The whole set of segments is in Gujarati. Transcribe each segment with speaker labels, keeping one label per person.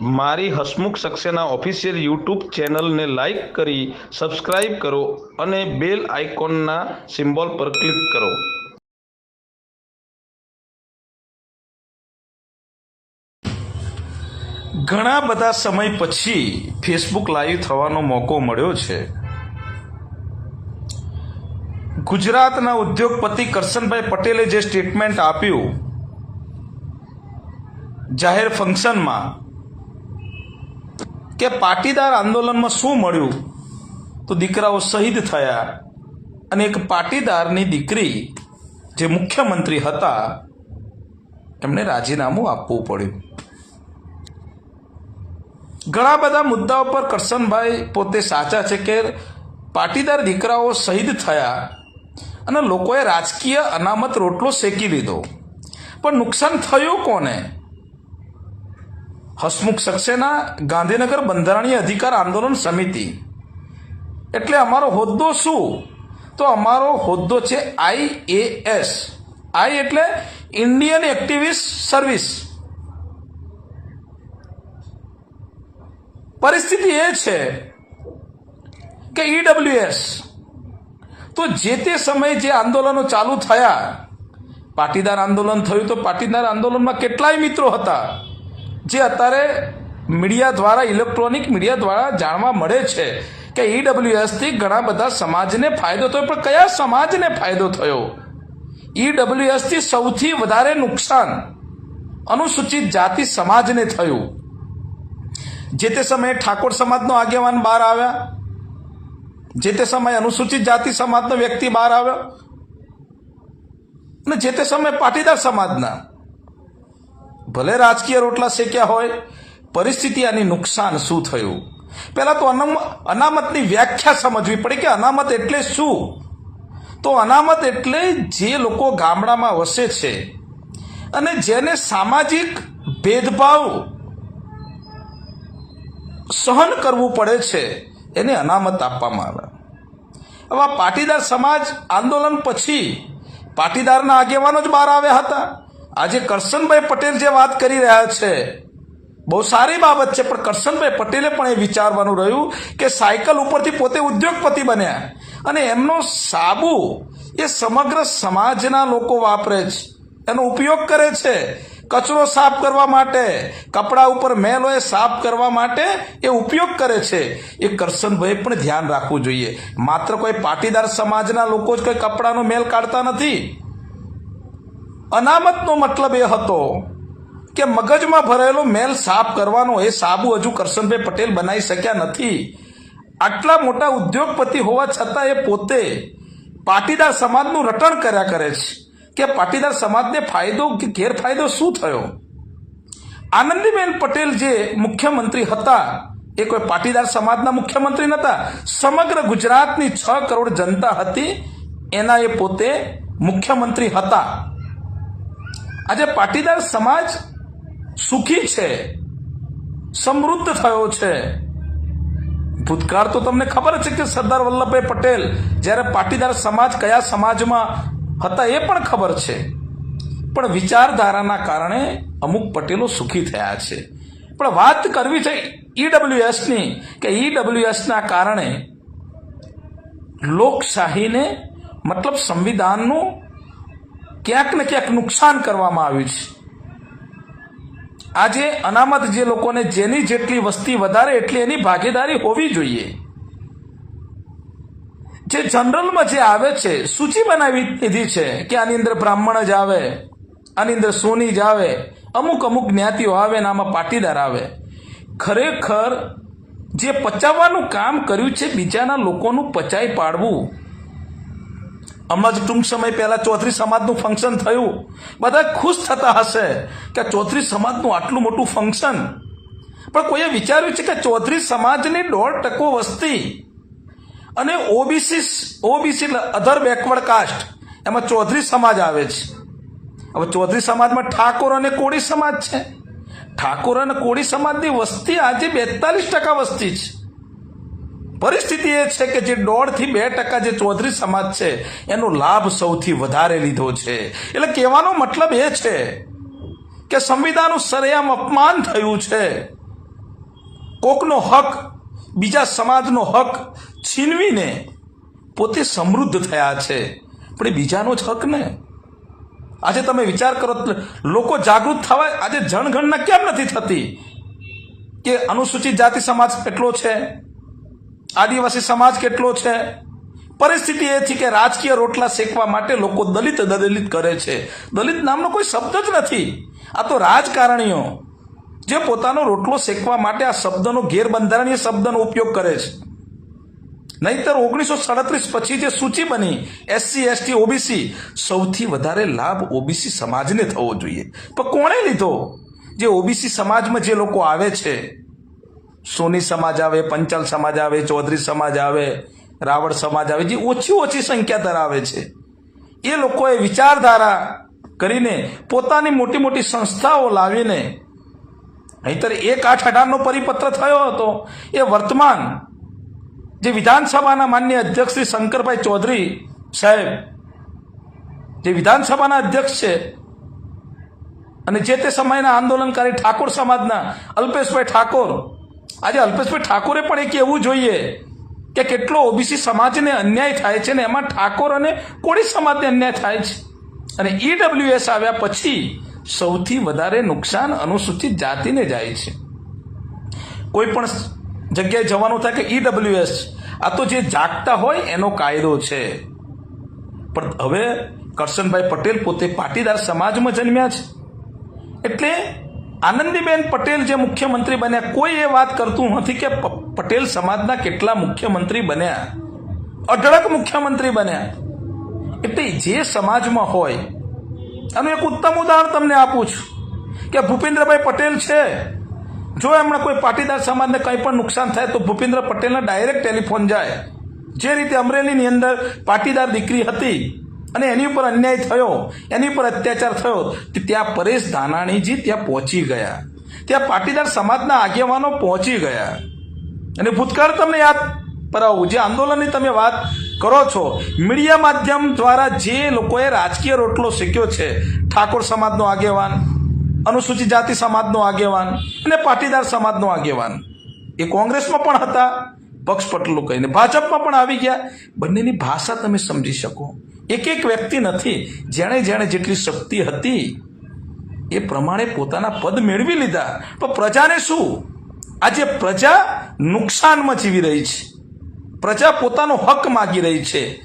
Speaker 1: મારી હસમુખ સક્સેના ઓફિશિયલ યુટ્યુબ ચેનલને લાઈક કરી સબસ્ક્રાઇબ કરો અને બેલ આઇકોનના સિમ્બોલ પર ક્લિક કરો. ઘણા બધા સમય પછી ફેસબુક લાઈવ થવાનો મોકો મળ્યો છે. ગુજરાતના ઉદ્યોગપતિ કરશનભાઈ પટેલે જે સ્ટેટમેન્ટ આપ્યું, જાહેર ફંક્શનમાં કે પાટીદાર આંદોલનમાં શું મળ્યું? તો દીકરાઓ શહીદ થયા અને એક પાટીદારની દીકરી જે મુખ્યમંત્રી હતા, એમને રાજીનામું આપવું પડ્યું. ઘણા બધા મુદ્દાઓ પર કરશનભાઈ પોતે સાચા છે કે પાટીદાર દીકરાઓ શહીદ થયા અને લોકોએ રાજકીય અનામત રોટલો શેકી લીધો. પણ નુકસાન થયું કોને? હસમુખ સક્સેના ગાંધીનગર બંધારણીય અધિકાર આંદોલન સમિતિ. એટલે અમારો હોદ્દો શું? તો અમારો હોદ્દો છે આઈ એ એસ. આઈ એટલે ઇન્ડિયન એક્ટિવિસ્ટ સર્વિસ. પરિસ્થિતિ એ છે કે ઈડબ્લ્યુએસ તો જે તે સમયે જે આંદોલનો ચાલુ થયા, પાટીદાર આંદોલન થયું તો પાટીદાર આંદોલનમાં કેટલાય મિત્રો હતા? જે અત્યારે મીડિયા દ્વારા, ઇલેક્ટ્રોનિક મીડિયા દ્વારા જાણવા મળે છે કે ઈડબ્લ્યુએસથી ઘણા બધા સમાજને ફાયદો થયો. પણ કયા સમાજને ફાયદો થયો? ઈડબ્લ્યુએસથી સૌથી વધારે નુકસાન અનુસૂચિત જાતિ સમાજને થયું. જે તે સમયે ઠાકોર સમાજનો આગેવાન બહાર આવ્યા. જે તે સમયે અનુસૂચિત જાતિ સમાજનો વ્યક્તિ બહાર આવ્યો. અને જે તે સમયે પાટીદાર સમાજના ભલે રાજકીય રોટલા શેક્યા હોય, પરિસ્થિતિ આની નુકસાન શું થયું? પહેલાં તો અનામ, અનામતની વ્યાખ્યા સમજવી પડે કે અનામત એટલે શું? તો અનામત એટલે જે લોકો ગામડામાં વસે છે અને જેને સામાજિક ભેદભાવ સહન કરવું પડે છે, એને અનામત આપવામાં આવે. હવે પાટીદાર સમાજ આંદોલન પછી પાટીદારના આગેવાનો જ બહાર આવ્યા હતા. આજે કરશનભાઈ પટેલ જે વાત કરી રહ્યા છે, બહુ સારી બાબત છે, પણ કરશનભાઈ પટેલે પણ એ વિચારવાનું રહ્યું કે સાયકલ ઉપરથી પોતે ઉદ્યોગપતિ બન્યા. અને એમનો સાબુ એ સમગ્ર સમાજના લોકો વાપરે છે. એનો ઉપયોગ કરે છે કચરો સાફ કરવા માટે, કપડા ઉપર મેલો એ સાફ કરવા માટે એ ઉપયોગ કરે છે. એ કરશનભાઈ પણ ધ્યાન રાખવું જોઈએ. માત્ર કોઈ પાટીદાર સમાજના લોકો જ કોઈ કપડાનો મેલ કાઢતા નથી. અનામતનો મતલબ એ હતો કે મગજમાં ભરેલો મેલ સાફ કરવાનો એ સાબુ હજુ કરશનભાઈ પટેલ બનાવી શક્યા નથી. આટલા મોટા ઉદ્યોગપતિ હોવા છતાં એ પોતે પાટીદાર સમાજનું રટણ કર્યા કરે છે. કે પાટીદાર સમાજને ફાયદો કે ગેરફાયદો શું થયો? આનંદીબેન પટેલ જે મુખ્યમંત્રી હતા, એ કોઈ પાટીદાર સમાજના મુખ્યમંત્રી નહોતા સમગ્ર ગુજરાતની છ કરોડ જનતા હતી, એના એ પોતે મુખ્યમંત્રી હતા. આજે પાટીદાર સમાજ સુખી છે, સમૃદ્ધ થયો છે. ભૂતકાળ તો તમને ખબર છે કે સરદાર વલ્લભભાઈ પટેલ જ્યારે પાટીદાર સમાજ કયા સમાજમાં હતા એ પણ ખબર છે. પણ વિચારધારાના કારણે અમુક પટેલો સુખી થયા છે. પણ વાત કરવી છે ઈડબ્લ્યુએસની કે ઈડબ્લ્યુએસના કારણે લોકશાહીને મતલબ સંવિધાનનું ક્યાંક ને ક્યાંક નુકસાન કરવામાં આવ્યું છે. આજે અનામત જે લોકોને જેની જેટલી વસ્તી વધારે એટલી એની ભાગીદારી હોવી જોઈએ. જે જનરલમાં જે આવે છે સૂચિ બનાવી દીધી છે કે આની અંદર બ્રાહ્મણ જ આવે, આની અંદર સોની જ આવે, અમુક અમુક જ્ઞાતિઓ આવે ને આમાં પાટીદાર આવે. ખરેખર જે પચાવવાનું કામ કર્યું છે, બીજાના લોકોનું પચાઈ પાડવું. હમણાં જ ટૂંક સમય પહેલા ચૌધરી સમાજનું ફંક્શન થયું. બધા ખુશ થતા હશે કે ચૌધરી સમાજનું આટલું મોટું ફંક્શન પણ કોઈએ વિચાર્યું છે કે ચૌધરી સમાજની દોઢ ટકો વસ્તી અને OBC OBC other backward caste એમાં ચૌધરી સમાજ આવે છે. હવે ચૌધરી સમાજમાં ઠાકોર અને કોળી સમાજ છે. ઠાકોર અને કોળી સમાજની વસ્તી આજે બેતાલીસ ટકા વસ્તી છે. પરિસ્થિતિ એ છે કે જે દોઢથી બે ટકા જે ચૌધરી સમાજ છે, એનો લાભ સૌથી વધારે લીધો છે. એટલે કહેવાનો મતલબ એ છે કે સંવિધાનનું સરેઆમ અપમાન થયું છે. કોકનો હક, બીજા સમાજનો હક છીનવીને પોતે સમૃદ્ધ થયા છે. પણ એ બીજાનો જ હક ને? આજે તમે વિચાર કરો, લોકો જાગૃત થવા આજે જનગણના કેમ નથી થતી? કે અનુસૂચિત જાતિ સમાજ કેટલો છે? આદિવાસી સમાજ કેટલો છે? પરિસ્થિતિ એ છે કે રાજકીય રોટલા શેકવા માટે લોકો દલિત દલિત કરે છે. દલિત નામનો કોઈ શબ્દ જ નથી. આ તો રાજકારણીઓ જે પોતાનો રોટલો શેકવા માટે આ શબ્દનો ગેરબંધારણીય શબ્દનો ઉપયોગ કરે છે. નહીતર ઓગણીસો સાડત્રીસ પછી જે સૂચિ બની એસસી એસટી ઓબીસી સૌથી વધારે લાભ ઓબીસી સમાજને થવો જોઈએ. પણ કોણે લીધો? જે ઓબીસી સમાજમાં જે લોકો આવે છે સોની સમાજ આવે, પંચાલ સમાજ આવે ચૌધરી સમાજ આવે, રાવળ સમાજ આવે, જે ઓછી ઓછી સંખ્યા ધરાવે છે. એ લોકોએ વિચારધારા કરીને પોતાની મોટી મોટી સંસ્થાઓ લાવીને, નહીતર એક આઠ અઢારનો પરિપત્ર થયો હતો, એ વર્તમાન જે વિધાનસભાના માન્ય અધ્યક્ષ શ્રી શંકરભાઈ ચૌધરી સાહેબ, જે વિધાનસભાના અધ્યક્ષ છે, અને જે તે સમયના આંદોલનકારી ઠાકોર સમાજના અલ્પેશભાઈ ઠાકોર આજે અલ્પેશભાઈ ઠાકોરે પણ એ કહેવું જોઈએ કે કેટલો ઓબીસી સમાજને અન્યાય થાય છે ને એમાં ઠાકોર અને કોળી સમાજને અન્યાય થાય છે. અને ઈડબ્લ્યુએસ આવ્યા પછી સૌથી વધારે નુકસાન અનુસૂચિત જાતિને જાય છે. કોઈ પણ જગ્યાએ જવાનું થાય કે ઈડબ્લ્યુએસ, આ તો જે જાગતા હોય એનો કાયદો છે. પણ હવે કરશનભાઈ પટેલ પોતે પાટીદાર સમાજમાં જન્મ્યા છે. એટલે આનંદીબેન પટેલ જે મુખ્યમંત્રી બન્યા, કોઈ એ વાત કરતું નથી કે પટેલ સમાજના કેટલા મુખ્યમંત્રી બન્યા. અઢળક મુખ્યમંત્રી બન્યા. એટલે જે સમાજમાં હોય, આનું એક ઉત્તમ ઉદાહરણ તમને આપું છું કે ભૂપેન્દ્રભાઈ પટેલ છે. જો એમણે કોઈ પાટીદાર સમાજને કંઈ પણ નુકસાન થાય તો ભૂપેન્દ્ર પટેલને ડાયરેક્ટ ટેલિફોન જાય. જે રીતે અમરેલીની અંદર પાટીદાર દીકરી હતી અને એની ઉપર અન્યાય થયો. એની ઉપર અત્યાચાર થયો. ત્યાં પરેશ ધાનાણીજી ત્યાં પહોંચી ગયા. ત્યાં પાટીદાર સમાજના આગેવાનો પહોંચી ગયા. અને ભૂતકાળ તમને યાદ કરાવું. જે આંદોલનની તમે વાત કરો છો, મીડિયા માધ્યમ દ્વારા જે લોકોએ રાજકીય રોટલો શીખ્યો છે, ઠાકોર સમાજનો આગેવાન, અનુસૂચિત જાતિ સમાજનો આગેવાન અને પાટીદાર સમાજનો આગેવાન. એ કોંગ્રેસમાં પણ હતા, પક્ષ પટલું કહીને. ભાજપમાં પણ આવી ગયા. બંનેની ભાષા તમે સમજી શકો. એક એક વ્યક્તિ નથી. જેણે જેણે જેટલી શક્તિ હતી, એ પ્રમાણે પોતાના પદ મેળવી લીધા. પણ પ્રજાને શું? આજે પ્રજા નુકસાનમાં જીવી રહી છે. પ્રજા પોતાનો હક માગી રહી છે.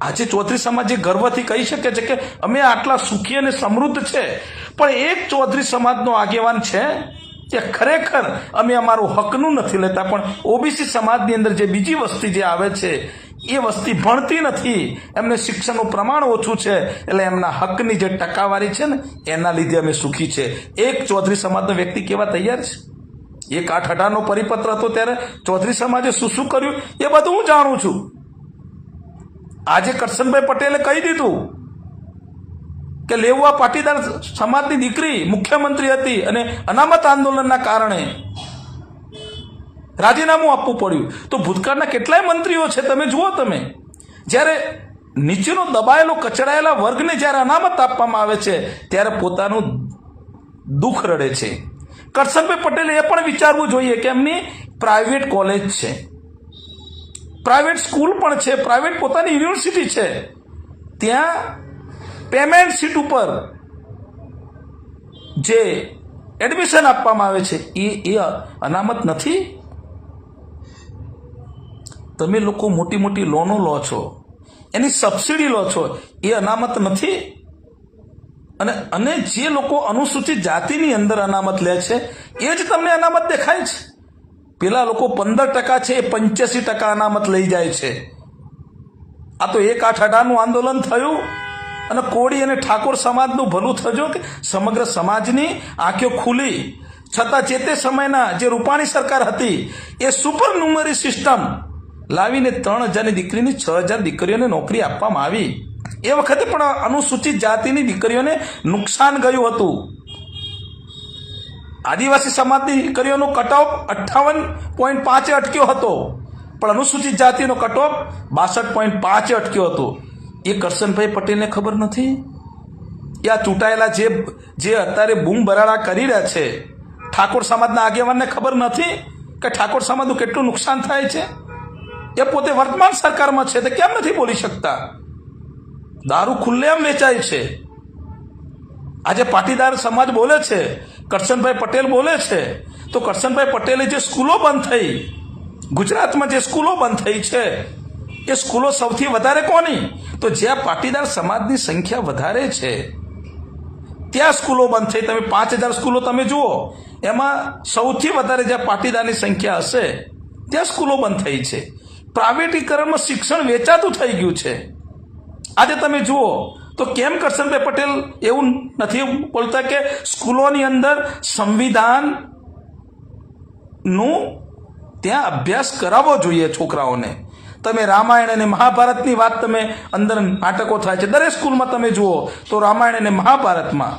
Speaker 1: આજે ચૌધરી સમાજ જે ગર્વથી કહી શકે છે કે અમે આટલા સુખી અને સમૃદ્ધ છે. પણ એક ચૌધરી સમાજનો આગેવાન છે કે ખરેખર અમે અમારું હકનું નથી લેતા, પણ ઓબીસી સમાજની અંદર જે બીજી વસ્તી જે આવે છે એ વસ્તી ભણતી નથી. એમને શિક્ષણનું પ્રમાણ ઓછું છે. એટલે એમના હકની જે ટકાવારી છે ને, એના લીધે અમે સુખી છે. એક ચૌધરી સમાજનો વ્યક્તિ કેવા તૈયાર છે? એક આઠ અઢારનો પરિપત્ર હતો ત્યારે ચૌધરી સમાજે શું શું કર્યું? એ બધું હું જાણું છું. આજે કરશનભાઈ પટેલે કહી દીધું કે લેવા પાટીદાર સમાજની દીકરી મુખ્યમંત્રી હતી અને અનામત આંદોલનના કારણે રાજીનામું આપવું પડ્યું. તો ભૂતકાળના કેટલાય મંત્રીઓ છે તમે જુઓ તમે. જ્યારે નીચેનો દબાયેલો, કચડાયેલા વર્ગને જ્યારે અનામત આપવામાં આવે છે, ત્યારે પોતાનું દુઃખ રડે છે. કરશનભાઈ પટેલે એ પણ વિચારવું જોઈએ કે એમની પ્રાઇવેટ કોલેજ છે. પ્રાઇવેટ સ્કૂલ પણ છે, પ્રાઇવેટ પોતાની યુનિવર્સિટી છે. ત્યાં પેમેન્ટ સીટ ઉપર જે એડમિશન આપવામાં આવે છે, એ એ અનામત નથી તમે લોકો મોટી મોટી લોનો લો છો. એની સબસિડી લો છો. એ અનામત નથી. અને અને જે લોકો અનુસૂચિત જાતિની અંદર અનામત લે છે, એ જ તમને અનામત દેખાય છે. પેલા લોકો પંદર ટકા છે, એ પંચ્યાસી ટકા અનામત લઈ જાય છે. આ તો એક આઠ અઢારનું આંદોલન થયું. અને કોળી અને ઠાકોર સમાજનું ભલું થજો કે સમગ્ર સમાજની આંખો ખુલી. છતાં જે તે સમયના જે રૂપાણી સરકાર હતી, એ સુપર ન્યુમરી સિસ્ટમ લાવીને ત્રણ હજારની દીકરીની છ હજાર દીકરીઓને નોકરી આપવામાં આવી. એ વખતે પણ અનુસૂચિત જાતિની દીકરીઓને નુકસાન ગયું હતું. આદિવાસી સમાજની દીકરીઓનો કટઓફ અઠ્ઠાવન પોઈન્ટ પાંચે અટક્યો હતો. પણ અનુસૂચિત જાતિનો કટઓફ બાસઠ પોઈન્ટ પાંચે અટક્યો હતો. એ કરશનભાઈ પટેલને ખબર નથી? એ આ ચૂંટાયેલા જે જે અત્યારે બૂમ બરાડા કરી રહ્યા છે, ઠાકોર સમાજના આગેવાનને ખબર નથી કે ઠાકોર સમાજનું કેટલું નુકસાન થાય છે? એ પોતે વર્તમાન સરકારમાં છે તે કેમ નથી બોલી શકતા? દારૂ ખુલ્લેઆમ વેચાય છે. આજે પાટીદાર સમાજ બોલે છે, કરશનભાઈ પટેલ બોલે છે, તો કરશનભાઈ પટેલે જે સ્કૂલો બંધ થઈ, ગુજરાતમાં જે સ્કૂલો બંધ થઈ છે, એ સ્કૂલો સૌથી વધારે કોની? તો જ્યાં પાટીદાર સમાજની સંખ્યા વધારે છે, ત્યાં સ્કૂલો બંધ થઈ. તમે પાંચ હજાર સ્કૂલો તમે જુઓ, એમાં સૌથી વધારે જ્યાં પાટીદારની સંખ્યા હશે, ત્યાં સ્કૂલો બંધ થઈ છે. પ્રાઇવેટીકરણમાં શિક્ષણ વેચાતું થઈ ગયું છે. આજે તમે જુઓ, તો કેમ કરશનભાઈ પટેલ એવું નથી બોલતા કે સ્કૂલોની અંદર સંવિધાનનું ત્યાં અભ્યાસ કરાવવો જોઈએ છોકરાઓને. તમે રામાયણ અને મહાભારતની વાત તમે અંદર નાટકો થાય છે. દરેક સ્કૂલમાં તમે જુઓ, તો રામાયણ અને મહાભારતમાં.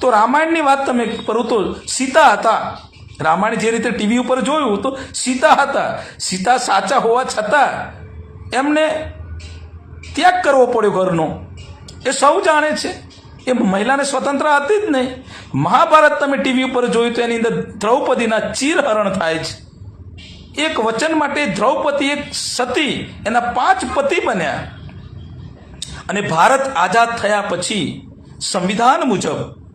Speaker 1: તો રામાયણની વાત તમે કરું તો સીતા હતા. રામાયણ જે રીતે ટીવી ઉપર જોયું તો સીતા હતા. સીતા સાચા હોવા છતાં એમને ત્યાગ કરવો પડ્યો ઘરનો. એ સૌ જાણે છે. એ મહિલાને સ્વતંત્ર હતી જ નહીં. મહાભારત તમે ટીવી ઉપર જોયું તો એની અંદર દ્રૌપદીના ચીરહરણ થાય છે. એક વચન માટે દ્રૌપદી એક સતી, એના પાંચ પતિ બન્યા. અને ભારત આઝાદ થયા પછી સંવિધાન મુજબ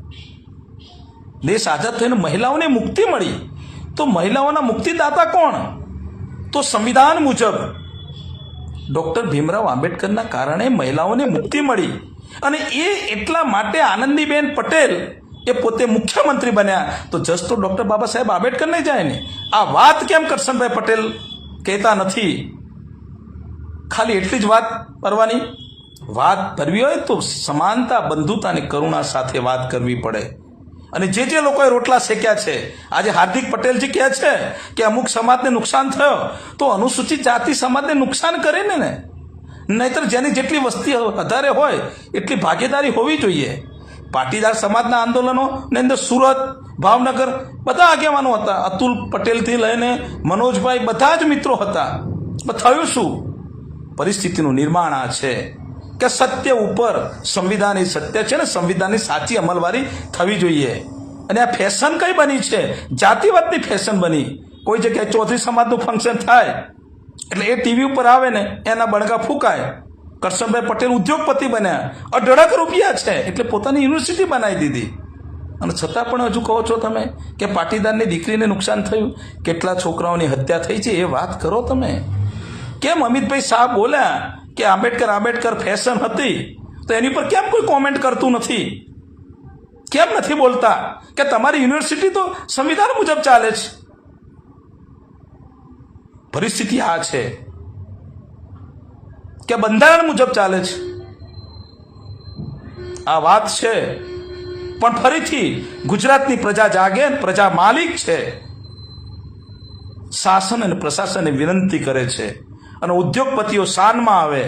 Speaker 1: દેશ આઝાદ થઈને મહિલાઓને મુક્તિ મળી. તો મહિલાઓના મુક્તિદાતા કોણ? તો સંવિધાન મુજબ ડૉક્ટર ભીમરાવ આંબેડકરના કારણે મહિલાઓને મુક્તિ મળી. અને એ એટલા માટે આનંદીબેન પટેલ એ પોતે મુખ્યમંત્રી બન્યા. તો જસ તો ડૉક્ટર બાબા સાહેબ આંબેડકર નહીં જાય ને? આ વાત કેમ કરશનભાઈ પટેલ? કહેતા નથી. ખાલી એટલી જ વાત કરવાની વાત કરવી હોય તો સમાનતા, બંધુતા અને કરુણા સાથે વાત કરવી પડે. અને જે જે લોકોએ રોટલા શેક્યા છે, આજે હાર્દિક પટેલજી કહે છે કે અમુક સમાજને નુકસાન થયો, તો અનુસૂચિત જાતિ સમાજને નુકસાન કરે ને ને? નહીતર જેની જેટલી વસ્તી વધારે હોય, એટલી ભાગીદારી હોવી જોઈએ. પાટીદાર સમાજના આંદોલનોની અંદર સુરત, ભાવનગર, બધા આગેવાનો હતા. અતુલ પટેલથી લઈને મનોજભાઈ બધા જ મિત્રો હતા. થયું શું? પરિસ્થિતિનું નિર્માણ આ છે. કે સત્ય ઉપર સંવિધાન એ સત્ય છે ને સંવિધાનની સાચી અમલવારી થવી જોઈએ. અને આ ફેશન કઈ બની છે? જાતિવાદની ફેશન બની. કોઈ જગ્યાએ ચોથી સમાજનું ફંક્શન થાય, એટલે એ ટીવી ઉપર આવે ને, એના બણગા ફૂંકાય. કરશનભાઈ પટેલ ઉદ્યોગપતિ બન્યા. અઢળક રૂપિયા છે, એટલે પોતાની યુનિવર્સિટી બનાવી દીધી. અને છતાં પણ હજુ કહો છો તમે કે પાટીદારની દીકરીને નુકસાન થયું? કેટલા છોકરાઓની હત્યા થઈ છે? એ વાત કરો તમે. કેમ? અમિતભાઈ શાહ બોલ્યા કે આંબેડકર આંબેડકર ફેશન હતી, તો એની પર કેમ કોઈ કોમેન્ટ કરતું નથી? કેમ નથી બોલતા? કે તમારી યુનિવર્સિટી તો સંવિધાન મુજબ ચાલે છે. પરિસ્થિતિ આ છે. કે બંધારણ મુજબ ચાલે છે. આ વાત છે. પણ ફરીથી ગુજરાતની પ્રજા જાગે પ્રજા માલિક છે. શાસન અને પ્રશાસનને વિનંતી કરે છે. અને ઉદ્યોગપતિઓ શાનમાં આવે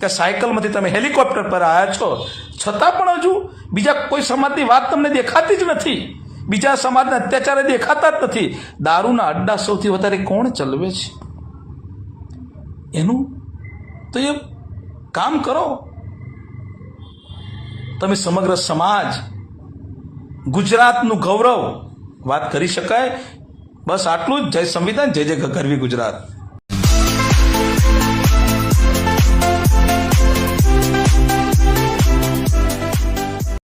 Speaker 1: કે સાયકલમાંથી તમે હેલિકોપ્ટર પર આવ્યા છો, છતાં પણ હજુ બીજા કોઈ સમાજની વાત તમને દેખાતી જ નથી. બીજા સમાજના અત્યાચારે દેખાતા જ નથી. દારૂના અડ્ડા સૌથી વધારે કોણ ચલવે છે? એનું તો એ કામ કરો. તમે સમગ્ર સમાજ, ગુજરાતનું ગૌરવ વાત કરી શકાય? બસ આટલું જ. જય સંવિધાન, જય જય ગરવી ગુજરાત.